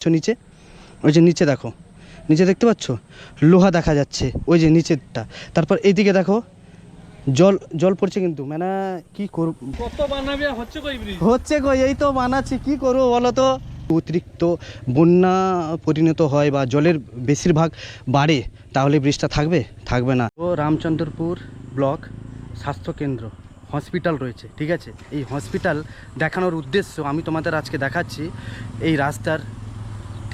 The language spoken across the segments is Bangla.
পাচ্ছ নিচে? ওই যে নিচে দেখো। নিচে দেখতে পাচ্ছ? লোহা দেখা যাচ্ছে ওই যে নিচেরটা। তারপর এইদিকে দেখো জল জল পড়ছে কিন্তু। মানে কি করব? কত বানাবে হচ্ছে কই হচ্ছে কই? এই তো বানাচ্ছি কি করব বলো তো? অতিরিক্ত বন্যা পরিণত হয় বা জলের বেশিরভাগ বাড়ে তাহলে ব্রিজটা থাকবে? থাকবে না। ও রামচন্দ্রপুর ব্লক স্বাস্থ্যকেন্দ্র হসপিটাল রয়েছে ঠিক আছে? এই হসপিটাল দেখানোর উদ্দেশ্য আমি তোমাদের আজকে দেখাচ্ছি। এই রাস্তার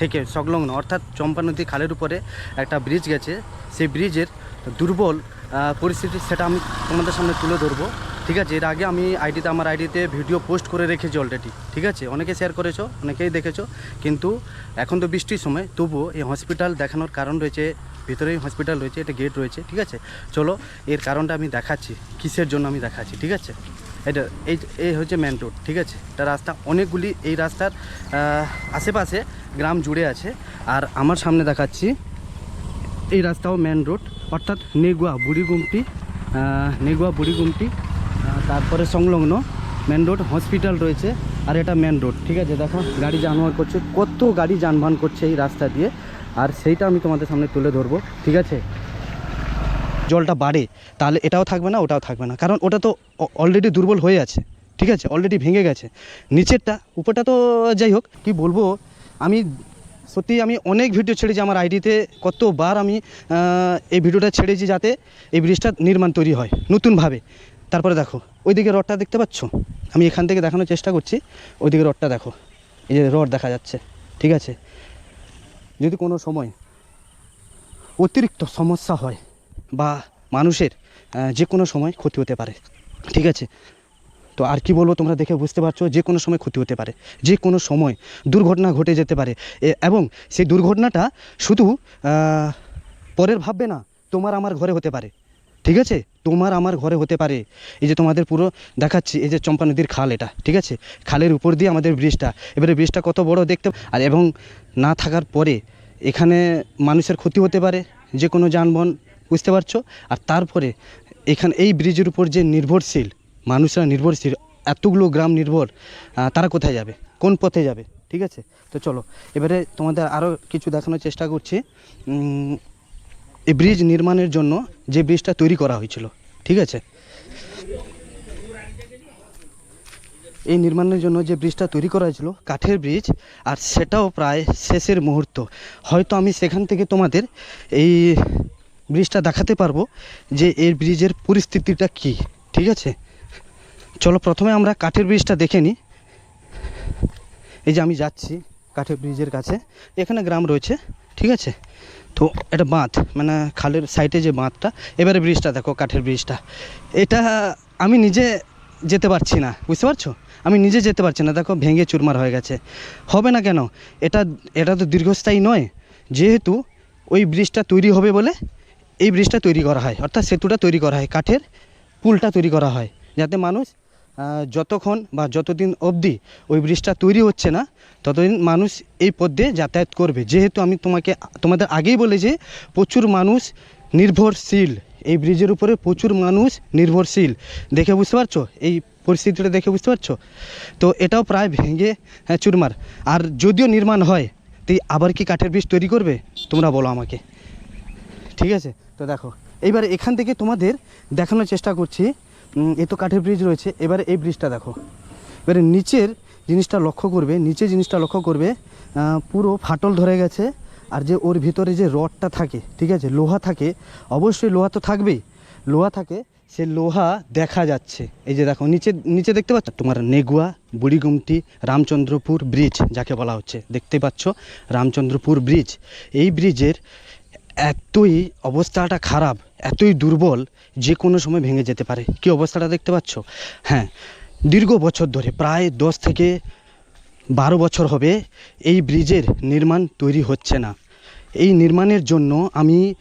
থেকে সংলগ্ন, অর্থাৎ চম্পা নদী খালের উপরে একটা ব্রিজ গেছে। সেই ব্রিজের দুর্বল পরিস্থিতি সেটা আমি তোমাদের সামনে তুলে ধরবো। ঠিক আছে, এর আগে আমি আইডিতে, আমার আইডিতে ভিডিও পোস্ট করে রেখেছি অলরেডি ঠিক আছে? অনেকে শেয়ার করেছ, অনেকেই দেখেছ, কিন্তু এখন তো বৃষ্টির সময়, তবুও এই হসপিটাল দেখানোর কারণ রয়েছে, ভিতরেই হসপিটাল রয়েছে, এটা গেট রয়েছে, ঠিক আছে? চলো, এর কারণটা আমি দেখাচ্ছি, কিসের জন্য আমি দেখাচ্ছি, ঠিক আছে? এটা, এই এই হচ্ছে মেন রোড ঠিক আছে? এটা রাস্তা, অনেকগুলি, এই রাস্তার আশেপাশে গ্রাম জুড়ে আছে, আর আমার সামনে দেখাচ্ছি, এই রাস্তাও মেন রোড অর্থাৎ নেগুয়া বুড়িগুমটি নেগুয়া বুড়িগুমটি তারপরে সংলগ্ন মেন রোড হসপিটাল রয়েছে, আর এটা মেন রোড ঠিক আছে? দেখো, গাড়ি যানবাহন করছে, কত গাড়ি যানবাহন করছে এই রাস্তা দিয়ে, আর সেইটা আমি তোমাদের সামনে তুলে ধরবো, ঠিক আছে? জলটা বাড়ে, তাহলে এটাও থাকবে না, ওটাও থাকবে না, কারণ ওটা তো অলরেডি দুর্বল হয়ে আছে, ঠিক আছে? অলরেডি ভেঙে গেছে। নিচেরটা, উপরটা তো যাই হোক, কি বলব, আমি সত্যি আমি অনেক ভিডিও ছেড়েছি আমার আইডিতে কতবার আমি এই ভিডিওটা ছেড়েছি যাতে এই ব্রিজটা নির্মাণ তৈরি হয়, নতুনভাবে। তারপরে দেখো, ওইদিকে রডটা দেখতে পাচ্ছ? আমি এখান থেকে দেখানোর চেষ্টা করছি, ওইদিকে রডটা দেখো, এই যে রড দেখা যাচ্ছে, ঠিক আছে? যদি কোনো সময় অতিরিক্ত সমস্যা হয় বা মানুষের যে কোনো সময় ক্ষতি হতে পারে, ঠিক আছে? তো আর কি বলব তোমরা দেখে বুঝতে পারছ, যে কোনো সময় ক্ষতি হতে পারে, যে কোনো সময় দুর্ঘটনা ঘটে যেতে পারে। এবং সেই দুর্ঘটনাটা শুধু পরের ভাববে না, তোমার আমার ঘরে হতে পারে ঠিক আছে? তোমার আমার ঘরে হতে পারে। এই যে তোমাদের পুরো দেখাচ্ছি, এই যে চম্পা নদীর খাল এটা, ঠিক আছে? খালের উপর দিয়ে আমাদের ব্রিজটা। এবারে ব্রিজটা কত বড় দেখতে আর এবং না থাকার পরে এখানে মানুষের ক্ষতি হতে পারে, যে কোনো যানবাহন, বুঝতে পারছ? আর তারপরে এখানে এই ব্রিজের উপর যে নির্ভরশীল, মানুষরা নির্ভরশীল, এতগুলো গ্রাম নির্ভর তারা কোথায় যাবে? কোন পথে যাবে? ঠিক আছে? তো চলো, এবারে তোমাদের আরও কিছু দেখানোর চেষ্টা করছি। এই ব্রিজ নির্মাণের জন্য যে ব্রিজটা তৈরি করা হয়েছিল, ঠিক আছে? এই নির্মাণের জন্য যে ব্রিজটা তৈরি করা হয়েছিল, কাঠের ব্রিজ, আর সেটাও প্রায় শেষের মুহূর্ত। হয়তো আমি সেখান থেকে তোমাদের এই ব্রিজটা দেখাতে পারব যে এর ব্রিজের পরিস্থিতিটা কি, ঠিক আছে? চলো প্রথমে আমরা কাঠের ব্রিজটা দেখে নিই। এই যে আমি যাচ্ছি কাঠের ব্রিজের কাছে। এখানে গ্রাম রয়েছে, ঠিক আছে? তো এটা বাঁধ মানে খালের সাইডে যে বাঁধটা, এবারে ব্রিজটা দেখো, কাঠের ব্রিজটা এটা আমি নিজে যেতে পারছি না, বুঝতে পারছ? আমি নিজে যেতে পারছি না, দেখো, ভেঙে চুরমার হয়ে গেছে। হবে না কেন? এটা এটা তো দীর্ঘস্থায়ী নয়। যেহেতু ওই ব্রিজটা তৈরি হবে বলে এই ব্রিজটা তৈরি করা হয়, অর্থাৎ সেতুটা তৈরি করা হয়, কাঠের পুলটা তৈরি করা হয়, যাতে মানুষ যতক্ষণ বা যতদিন অবধি ওই ব্রিজটা তৈরি হচ্ছে না, ততদিন মানুষ এই পথ দিয়ে যাতায়াত করবে। যেহেতু আমি তোমাকে, তোমাদের আগেই বলে যে প্রচুর মানুষ নির্ভরশীল, এই ব্রিজের উপরে প্রচুর মানুষ নির্ভরশীল। দেখে বুঝতে পারছ? এই পরিস্থিতিটা দেখে বুঝতে পারছ? তো এটাও প্রায় ভেঙে হ্যাঁ চুরমার। আর যদিও নির্মাণ হয়, তো এই আবার কি কাঠের ব্রিজ তৈরি করবে? তোমরা বলো আমাকে। ঠিক আছে? তো দেখো, এইবার এখান থেকে তোমাদের দেখানোর চেষ্টা করছি। এ তো কাঠের ব্রিজ রয়েছে। এবারে এই ব্রিজটা দেখো। এবারে নিচের জিনিসটা লক্ষ্য করবে, নিচে জিনিসটা লক্ষ্য করবে পুরো ফাটল ধরে গেছে, আর যে ওর ভিতরে যে রডটা থাকে, ঠিক আছে, লোহা থাকে, অবশ্যই লোহা তো থাকবেই। লোহা থাকে, সে লোহা দেখা যাচ্ছে। এই যে দেখো, নিচে নিচে দেখতে পাচ্ছ? তোমার নেগুয়া, বুড়িগুমটি, রামচন্দ্রপুর ব্রিজ যাকে বলা হচ্ছে। দেখতে পাচ্ছ? রামচন্দ্রপুর ব্রিজ এই ব্রিজের এতই অবস্থাটা খারাপ এতই দুর্বল যে কোনো সময় ভেঙে যেতে পারে। কি অবস্থাটা দেখতে পাচ্ছ? হ্যাঁ দীর্ঘ বছর ধরে, প্রায় দশ থেকে বারো বছর হবে এই ব্রিজের নির্মাণ তৈরি হচ্ছে না। এই নির্মাণের জন্য আমি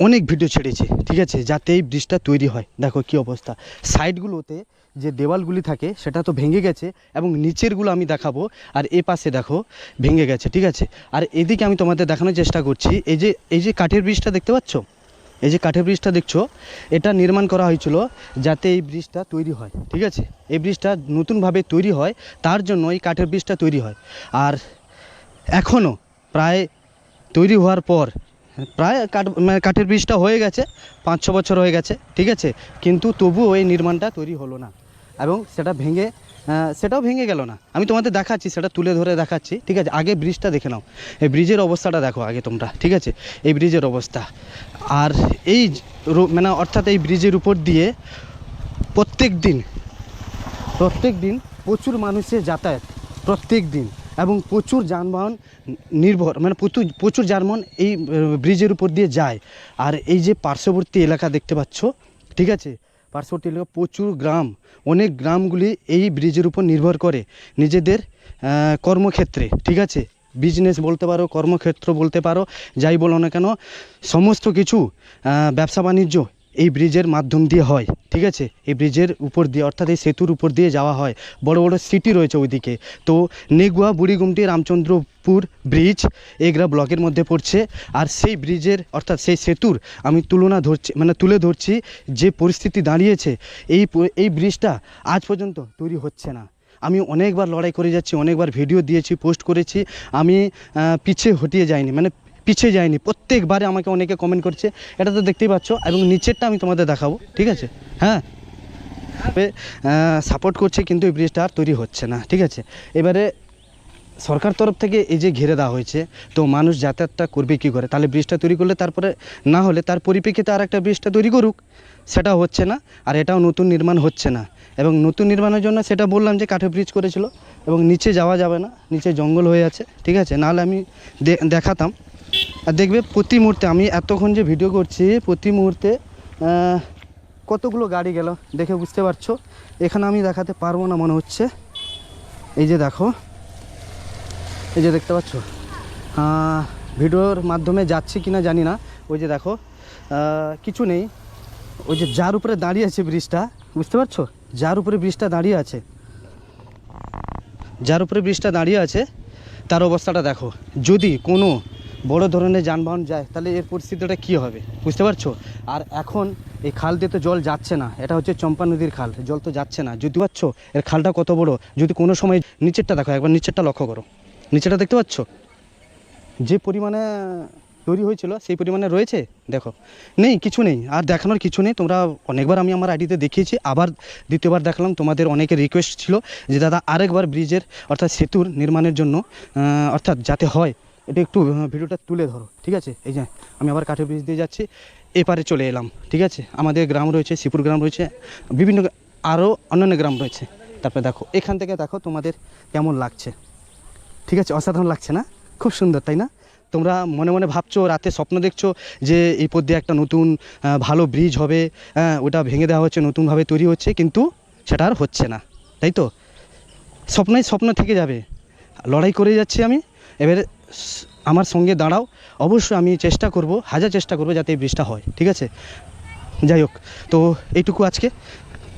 অনেক ভিডিও ছেড়েছি, ঠিক আছে, যাতে এই ব্রিজটা তৈরি হয়। দেখো কি অবস্থা। সাইডগুলোতে যে দেওয়ালগুলি থাকে, সেটা তো ভেঙে গেছে এবং নিচেরগুলো আমি দেখাবো, আর এ পাশে দেখো ভেঙে গেছে, ঠিক আছে। আর এদিকে আমি তোমাদের দেখানোর চেষ্টা করছি, এই যে এই যে কাঠের ব্রিজটা দেখতে পাচ্ছ? এই যে কাঠের ব্রিজটা দেখছ, এটা নির্মাণ করা হয়েছিল যাতে এই ব্রিজটা তৈরি হয়, ঠিক আছে? এই ব্রিজটা নতুনভাবে তৈরি হয়, তার জন্য এই কাঠের ব্রিজটা তৈরি হয়। আর এখনও প্রায় তৈরি হওয়ার পর, প্রায় কাঠ মানে কাঠের ব্রিজটা হয়ে গেছে, পাঁচ ছ বছর হয়ে গেছে, ঠিক আছে? কিন্তু তবুও এই নির্মাণটা তৈরি হলো না। এবং সেটা ভেঙে সেটাও ভেঙে গেল না। আমি তোমাদের দেখাচ্ছি, সেটা তুলে ধরে দেখাচ্ছি, ঠিক আছে? আগে ব্রিজটা দেখে নাও। এই ব্রিজের অবস্থাটা দেখো আগে তোমরা, ঠিক আছে? এই ব্রিজের অবস্থা। আর এই মানে অর্থাৎ এই ব্রিজের উপর দিয়ে প্রত্যেক দিন প্রত্যেক দিন প্রচুর মানুষের যাতায়াত, প্রত্যেক দিন। এবং প্রচুর যানবাহন নির্ভর মানে প্রচুর প্রচুর যানবাহন এই ব্রিজের উপর দিয়ে যায়। আর এই যে পার্শ্ববর্তী এলাকা দেখতে পাচ্ছ, ঠিক আছে? পার্শ্ববর্তী এলাকা প্রচুর গ্রাম, অনেক গ্রামগুলি এই ব্রিজের উপর নির্ভর করে নিজেদের কর্মক্ষেত্রে, ঠিক আছে? বিজনেস বলতে পারো, কর্মক্ষেত্র বলতে পারো, যাই বলো না কেন, সমস্ত কিছু ব্যবসা বাণিজ্য এই ব্রিজের মাধ্যম দিয়ে হয় ঠিক আছে? এই ব্রিজের উপর দিয়ে অর্থাৎ এই সেতুর উপর দিয়ে যাওয়া হয়। বড় বড় সিটি রয়েছে ওইদিকে। তো নেগুয়া বুড়িগুমটি রামচন্দ্রপুর ব্রিজ এগরা ব্লকের মধ্যে পড়ছে। আর সেই ব্রিজের অর্থাৎ সেই সেতুর আমি তুলনা ধরছি মানে তুলে ধরছি যে পরিস্থিতি দাঁড়িয়েছে এই এই ব্রিজটা আজ পর্যন্ত তৈরি হচ্ছে না। আমি অনেকবার লড়াই করে যাচ্ছি অনেকবার ভিডিও দিয়েছি পোস্ট করেছি। আমি আহ, পিছে হটিয়ে যাইনি। মানে পিছিয়ে যায়নি। প্রত্যেকবারে আমাকে অনেকে কমেন্ট করছে, এটা তো দেখতেই পাচ্ছ, এবং নিচেরটা আমি তোমাদের দেখাবো, ঠিক আছে? হ্যাঁ? সাপোর্ট করছে কিন্তু এই ব্রিজটা আর তৈরি হচ্ছে না, ঠিক আছে? এবারে সরকার তরফ থেকে এই যে ঘিরে দেওয়া হয়েছে, তো মানুষ যাতায়াতটা করবে কী করে? তাহলে ব্রিজটা তৈরি করলে তারপরে না হলে তার পরিপ্রেক্ষিতে আর একটা ব্রিজটা তৈরি করুক, সেটা হচ্ছে না, আর এটাও নতুন নির্মাণ হচ্ছে না। এবং নতুন নির্মাণের জন্য সেটা বললাম যে কাঠের ব্রিজ করেছিল, এবং নিচে যাওয়া যাবে না, নিচে জঙ্গল হয়ে আছে, ঠিক আছে? নাহলে আমি দেখাতাম। আর দেখবে প্রতি মুহূর্তে আমি এতক্ষণ যে ভিডিও করছি, প্রতি মুহূর্তে কতগুলো গাড়ি গেল দেখে বুঝতে পারছ? এখানে আমি দেখাতে পারব না মনে হচ্ছে। এই যে দেখো, এই যে দেখতে পাচ্ছ? ভিডিওর মাধ্যমে যাচ্ছে কি না জানি না। ওই যে দেখো কিছু নেই। ওই যে যার উপরে দাঁড়িয়ে আছে ব্রিজটা, বুঝতে পারছ? যার উপরে ব্রিজটা দাঁড়িয়ে আছে। যার উপরে ব্রিজটা দাঁড়িয়ে আছে, তার অবস্থাটা দেখো। যদি কোনো বড় ধরনের যানবাহন যায়, তাহলে এর পরিস্থিতিটা কী হবে? বুঝতে পারছ? আর এখন এই খাল দিয়ে তো জল যাচ্ছে না, এটা হচ্ছে চম্পা নদীর খাল, জল তো যাচ্ছে না। যদি পাচ্ছ এর খালটা কত বড়? যদি কোনো সময় নিচেরটা দেখো, একবার নিচেরটা লক্ষ্য করো। নিচেরটা দেখতে পাচ্ছ? যে পরিমাণে তৈরি হয়েছিল, সেই পরিমাণে রয়েছে? দেখো। নেই, কিছু নেই, আর দেখানোর কিছু নেই। তোমরা অনেকবার আমি আমার আইডিতে দেখিয়েছি, আবার দ্বিতীয়বার দেখালাম। তোমাদের অনেকের রিকোয়েস্ট ছিল যে, দাদা, আরেকবার ব্রিজের অর্থাৎ সেতুর নির্মাণের জন্য অর্থাৎ যাতে হয় এটা একটু ভিডিওটা তুলে ধরো, ঠিক আছে? এই যে, আমি আবার কাঠের ব্রিজ দিয়ে যাচ্ছি, এপারে চলে এলাম, ঠিক আছে? আমাদের গ্রাম রয়েছে শিপুর গ্রাম রয়েছে, বিভিন্ন আরও অন্যান্য গ্রাম রয়েছে। তারপরে দেখো, এখান থেকে দেখো তোমাদের কেমন লাগছে, ঠিক আছে? অসাধারণ লাগছে না? খুব সুন্দর, তাই না? তোমরা মনে মনে ভাবছ, রাতে স্বপ্ন দেখছ যে এই পথ দিয়ে একটা নতুন ভালো ব্রিজ হবে হ্যাঁ ওটা ভেঙে দেওয়া হচ্ছে, নতুনভাবে তৈরি হচ্ছে, কিন্তু সেটা আর হচ্ছে না, তাই তো? স্বপ্নই স্বপ্ন থেকে যাবে। লড়াই করে যাচ্ছি আমি। এবারে আমার সঙ্গে দাঁড়াও। অবশ্যই আমি চেষ্টা করব, হাজার চেষ্টা করব যাতে এই ব্রিজটা হয়, ঠিক আছে? যাই হোক, তো এইটুকু আজকে।